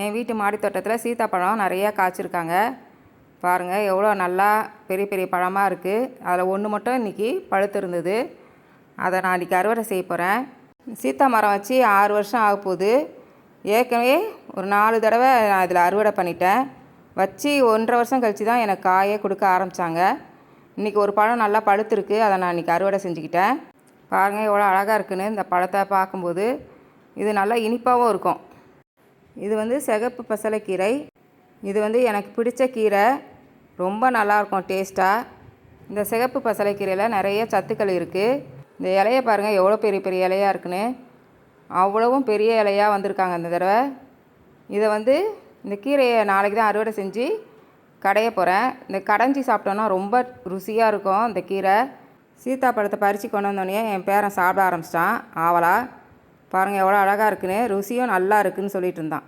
என் வீட்டு மாடி தோட்டத்தில் சீத்தாப்பழம் நிறையா காய்ச்சிருக்காங்க. பாருங்கள் எவ்வளோ நல்லா பெரிய பெரிய பழமாக இருக்குது அதில் ஒன்று மட்டும் இன்றைக்கி பழுத்து இருந்தது. அதை நான் இன்றைக்கி அறுவடை செய்ய போகிறேன் சீத்தா மரம் வச்சு ஆறு வருஷம் ஆக போகுது. ஏற்கனவே ஒரு நாலு தடவை நான் இதில் அறுவடை பண்ணிட்டேன். வச்சு ஒன்றரை வருஷம் கழித்து தான் எனக்கு காயே கொடுக்க ஆரம்பித்தாங்க இன்றைக்கி ஒரு பழம் நல்லா பழுத்துருக்கு. அதை நான் இன்றைக்கி அறுவடை செஞ்சுக்கிட்டேன். பாருங்கள் எவ்வளோ அழகாக இருக்குன்னு இந்த பழத்தை பார்க்கும்போது. இது நல்லா இனிப்பாகவும் இருக்கும். இது வந்து சிகப்பு பசலைக்கீரை. இது வந்து எனக்கு பிடிச்ச கீரை. ரொம்ப நல்லாயிருக்கும் டேஸ்ட்டாக இந்த சிகப்பு பசலைக்கீரையில் நிறைய சத்துக்கள் இருக்குது இந்த இலைய பாருங்கள் எவ்வளோ பெரிய பெரிய இலையாக இருக்குன்னு. அவ்வளவும் பெரிய இலையாக வந்திருக்காங்க இந்த தடவை. இதை வந்து இந்த கீரையை நாளைக்கு தான் அறுவடை செஞ்சு கடைய போகிறேன் இந்த கடைஞ்சி சாப்பிட்டோன்னா ரொம்ப ருசியாக இருக்கும் இந்த கீரை. சீத்தாப்பழத்தை பறித்து கொண்டு வந்தோடனே என் பேரன் சாப்பிட ஆரம்பிச்சிட்டான் ஆவலா. பாருங்கள் எவ்வளோ அழகாக இருக்குன்னு ருசியும் நல்லா இருக்குன்னு சொல்லிகிட்டு இருந்தான்.